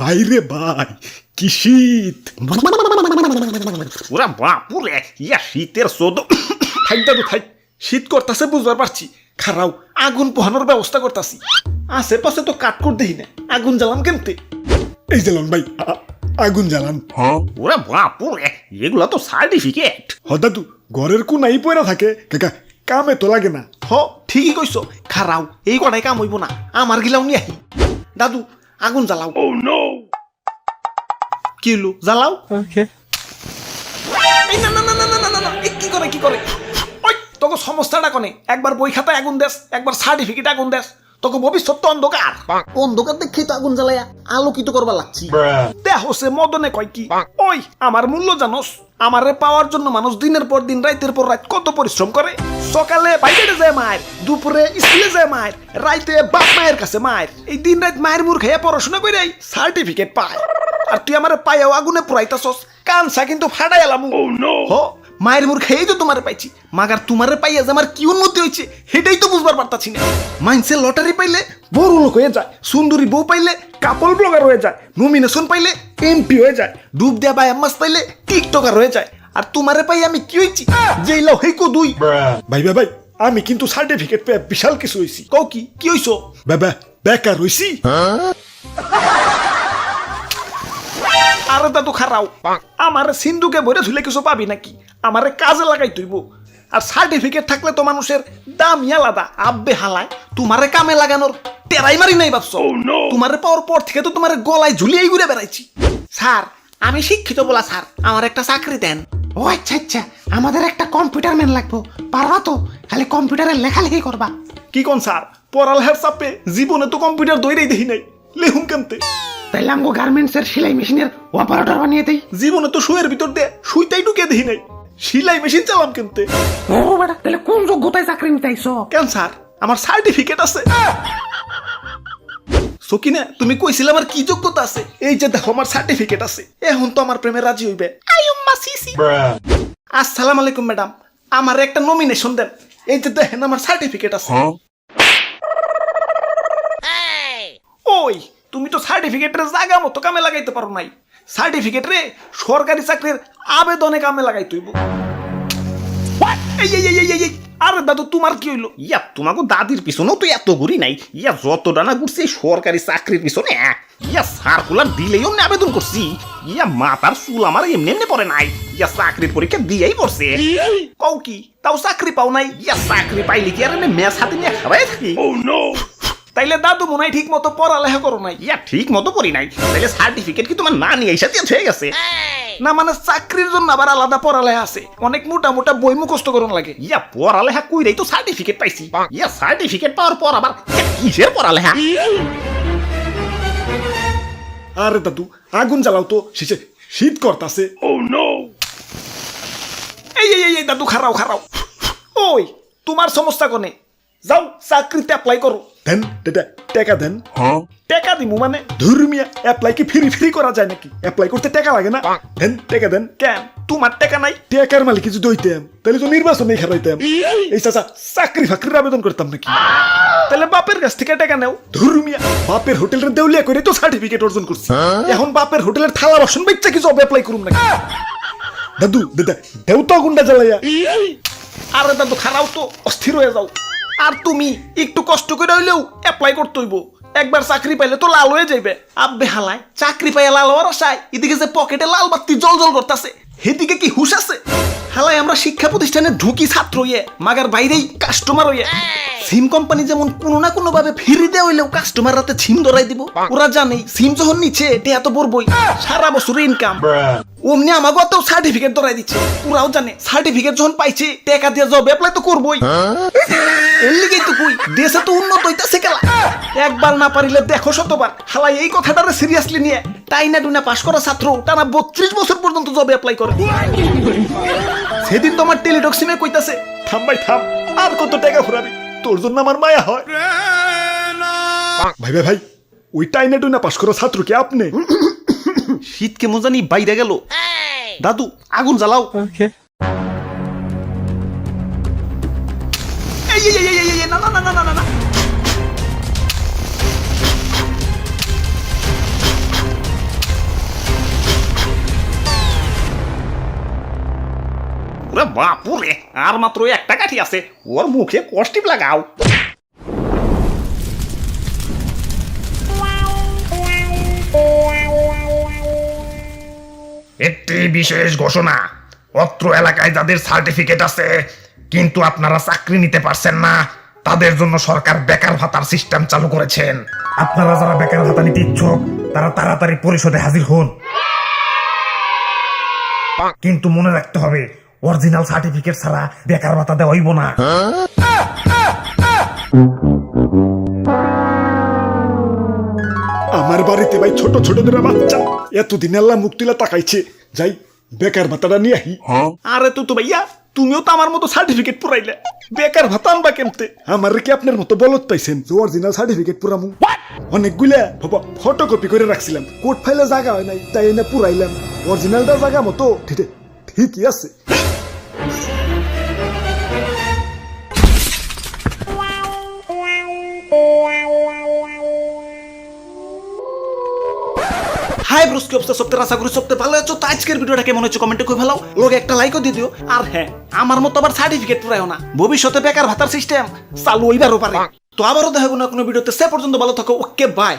বাইরে ভাই কি শীত ওরা বাপুরে ইয়া শীতের সোদ থাক দাদু থাক শীত করতেছে বুঝবার পারছি খারাও আগুন পোহানোর ব্যবস্থা করতেছি আশেপাশে তো কাঠ করে দেখি না আগুন জ্বালাম কেমতে এই জ্বালান ভাই আগুন জ্বালান। হ্যাঁ। ওরা বাপুরে এগুলো তো সার্টিফিকেট। হদাদু ঘরের কোনাই পয়রা থাকে কাকা কামে তো লাগে না। হ ঠিকই কইছো খারাও এই কটাই কাম হইব না আমার গিলাও নিয়ে আহি। দাদু আগুন জ্বালাও। oh, ও নো কিলো জ্বালাও? ওকে না না না না না না না কি করে কি করে? ওই তোকে সমস্যাটা কনে একবার বই খাতা আগুন দেশ একবার সার্টিফিকেট আগুন দেশ তোকে ভবিষ্যৎ তো অন্ধকার। অন্ধকার দেখে তো আগুন জ্বালাইয়া আলোকিত করবা লাগছি। দেহ সে মদনে কয় কি? ওই আমার মূল্য জানোস? আমারে পাওয়ার জন্য মানুষ দিনের পর দিন রাইতের পর রাত কত পরিশ্রম করে? সকালে বাইরে যায় মায়ের দুপুরে স্কুলে যায় মায়ের রাইতে বাপ মায়ের কাছে মায়ের। এই দিন রাত মায়ের মুখ খেয়ে পড়াশোনা করে সার্টিফিকেট পায়। আর তুই আমার পায়েও আগুনে পুরাইতাছস কানসা কিন্তু ফাটাই এলাম হ মায়ের মুখ খেয়েই তো তোমারে পাইছি। মাগার তোমারে পাইয়া যে আমার কি উন্নতি হয়েছে, সেটাই তো বুঝবার পারতাছি না। মাইন্সে লটারি পাইলে বড় লোক হয়ে যায়, সুন্দরী বউ পাইলে কাপল ব্লগার হয়ে যায় নমিনেশন পাইলে এমপি হয়ে যায়, ডুব দেয়া বা এমাস পাইলে টিকটকার হয়ে যায়। আর তোমারে পাই আমি কি হয়েছি যেই লাও হেকো দুই। ভাই ভাই ভাই, আমি কিন্তু সার্টিফিকেট পেয়ে বিশাল কিছু হইছি। কও কি? কি হইছো? বাবা বেকার হইছি? আরে দাদু খারাও। আমার সিন্ধুকে ভরে ধুলে কিছু পাবি নাকি? আমারে কাজে লাগাই তুইব। আর সার্টিফিকেট থাকলে তো মানুষের দামই আলাদা। আব্বে হালায় তোমারে কামে লাগানোর টেরাই মারি নাই ভাবছ? তোমারে পাওয়ার পর থেকে তো তোমার গলায় ঝুলিয়েই ঘুরে বেড়াইছি। স্যার আমি শিক্ষিত বলা স্যার আমার একটা চাকরি দেন। ও আচ্ছা আচ্ছা আমাদের একটা কম্পিউটার ম্যান লাগবো। পারবা তো? খালি কম্পিউটারের লেখালেখি করবা। কি কোন স্যার? পড়ালেখার চাপে জীবনে তো কম্পিউটার দইরেই দেখি নাই। লেহুম কেমতে তাইলে আমগো গার্মেন্টস এর সেলাই মেশিনের অপারেটর বানিয়ে দেই। জীবনে তো শুয়ের ভিতর দিয়ে শুইতাই ঢুকে দেখি নাই। সেলাই মেশিন চালাম কেনতে। ও বেটা তাহলে কোন যোগ্যতায় চাকরি নিতে আইছো কেন স্যার? আমার সার্টিফিকেট আছে। সকিনা তুমি কইছিলে আমার কি যোগ্যতা আছে? এই যে দেখো আমার সার্টিফিকেট আছে। এখন তো আমার প্রেমে রাজি হইবে। আইউম্মা সিসি। আসসালামু আলাইকুম ম্যাডাম। আমার একটা নমিনেশন দেন। এই যে দেখেন আমার সার্টিফিকেট আছে। ওই তুমি তো সার্টিফিকেটের জায়গা মতো কামে লাগাইতে পারো নাই। সার্টিফিকেট রে সরকারি চাকরির আবেদনে কামে লাগাই তুইব আরে দাদু তোমার কি হইল? ইয়া তোমাকে দাদির পিছনেও তো এত ঘুরি নাই। ইয়া যত ডানা ঘুরছি সরকারি চাকরির পিছনে ইয়া সার্কুলার দিলেই অমনি আবেদন করছি। ইয়া মাতার চুল আমার এমনি এমনি পড়ে নাই। ইয়া চাকরির পরীক্ষা দিয়েই পড়ছে। কও কি? তাও চাকরি পাও নাই? ইয়া চাকরি পাইলে কি আর মেস হাতে নিয়ে খাওয়াই থাকি? তাইলে দাদু মনে হয় ঠিক মতো পড়ালেখা করো নাই। ইয়া ঠিক মতো পড়ি নাই। তাইলে সার্টিফিকেট কি তোমার না নিয়ে এসে হয়ে গেছে? না মানে চাকরির জন্য আবার আলাদা পড়ালেখা আছে। অনেক মোটা মোটা বই মুখস্থ করুন লাগে। ইয়া পড়ালেখা কইরাই তো সার্টিফিকেট পাইছি। ইয়া সার্টিফিকেট পাওয়ার পর আবার কিসের পড়ালেখা? আরে দাদু আগুন জ্বালাও তো শেষে শীত করতাছে। এই এই এই, এই দাদু খারাও খারাও। ওই তোমার সমস্যা কোনে? যাও চাকরিতে অ্যাপ্লাই করো দেন দাদা টাকা দেন টাকা দিমু মানে? ধর্মিয়া অ্যাপ্লাই কি ফ্রি ফ্রি করা যায় নাকি? অ্যাপ্লাই করতে টাকা লাগে না? দেন টাকা দেন কেন তোমার টাকা নাই? টাকার মালিক কিছু দইতাম তাহলে তো নির্বাচনে খেলাইতাম এই চাচা চাকরি ফাকরির আবেদন করতাম নাকি? তাহলে বাপের কাছ থেকে টাকা নেও। ধর্মিয়া বাপের হোটেলের দেউলিয়া করে তো সার্টিফিকেট অর্জন করছি। এখন বাপের হোটেলের থালা বাসন বেচা কি জব অ্যাপ্লাই করুম নাকি? দাদু দাদা দেউ তো গুন্ডা জ্বালাইয়া। আরে দাদু খারাও তো অস্থির হয়ে যাও। আর তুমি একটু কষ্ট করে হইলেও অ্যাপ্লাই করতে হইব। একবার চাকরি পাইলে তো লাল হয়ে যাইবে। আব্বে হালায়, চাকরি পাইয়া লাল হওয়ার আশায় এদিকে যে পকেটে লাল বাতি জল জল করতেছে সেদিকে কি হুশ আছে? হালায়, আমরা শিক্ষা প্রতিষ্ঠানে ঢুকি ছাত্র ইয়ে মাগার বাইরেই কাস্টমার হইয়ে। সিম কোম্পানি যেমন কোনো না কোনো ভাবে ফিরি দেওয়া হইলেও কাস্টমার রাতে সিম ধরাই দিব। ওরা জানে সিম যখন নিচ্ছে টেয়া তো বড়বই সারা বছর ইনকাম অমনি আমাকে তো সার্টিফিকেট ধরাই দিচ্ছে। ওরাও জানে সার্টিফিকেট যখন পাইছে, টাকা দিয়ে জব অ্যাপ্লাই তো করবই। এর লিগেই তো কই দেশে তো উন্নত হইতাছে কেলা। একবার না পারিলে দেখো শতবার হালাই এই কথাটারে সিরিয়াসলি নিয়ে। টাইনা ডুনা পাশ করা ছাত্র টানা বত্রিশ বছর পর্যন্ত জব অ্যাপ্লাই করে। সেদিন তো আমার টেলিটক সিমে কইতাছে থাম ভাই থাম আর কত টাকা ফুরাবি তোর জন্য আমার মায়া হয়। ভাই ভাই ভাই ওই টাইনে টুইনা পাশ করা ছাত্র কি আপনি? শীত কেমন জানি বাইরে গেল। দাদু আগুন জ্বালাও। ওরে আর মাত্র একটা কাঠি আছে ওর মুখে কষ্টিপ লাগাও একটি বিশেষ ঘোষণা অত্র এলাকায় যাদের সার্টিফিকেট আছে কিন্তু আপনারা চাকরি নিতে পারছেন না তাদের জন্য সরকার বেকার ভাতার সিস্টেম চালু করেছেন। আপনারা যারা বেকার ভাতা নিতে ইচ্ছুক তারা তাড়াতাড়ি পরিষদে হাজির হন। কিন্তু মনে রাখতে হবে অরিজিনাল সার্টিফিকেট ছাড়া বেকার ভাতা দেওয়া হইব না। আমার বাড়িতে ভাই ছোট ছোট দুটা বাচ্চা। এতদিন আল্লাহ মুক্তিলা তাকাইছে। যাই বেকার ভাতাটা নিয়ে আহি। আরে তো তো ভাইয়া তুমিও তো আমার মতো সার্টিফিকেট পুরাইলে। বেকার ভাতা আনবা কেমতে? আমার কি আপনার মতো বলত পাইছেন? যে অরিজিনাল সার্টিফিকেট পুরামু। অনেকগুলা বাবা ফটোকপি করে রাখছিলাম। কোর্ট ফাইলে জায়গা হয় নাই তাই এনে পুরাইলাম। অরিজিনালটা জায়গা মতো ঠিক ঠিকই আছে। হাই ব্রুস্কি অবস্থা সবতে আশা করি সবতে ভালো আছো। তো আজকের ভিডিওটা কেমন হচ্ছে কমেন্টে খুব ভালো লোকে একটা লাইকও দিয়ে দিও আর হ্যাঁ আমার মতো আবার সার্টিফিকেট পুরায়ও না। ভবিষ্যতে বেকার ভাতার সিস্টেম চালু হইবারও পারে। তো আবারও দেখাবো না কোনো ভিডিওতে। সে পর্যন্ত ভালো থাকো, ওকে বাই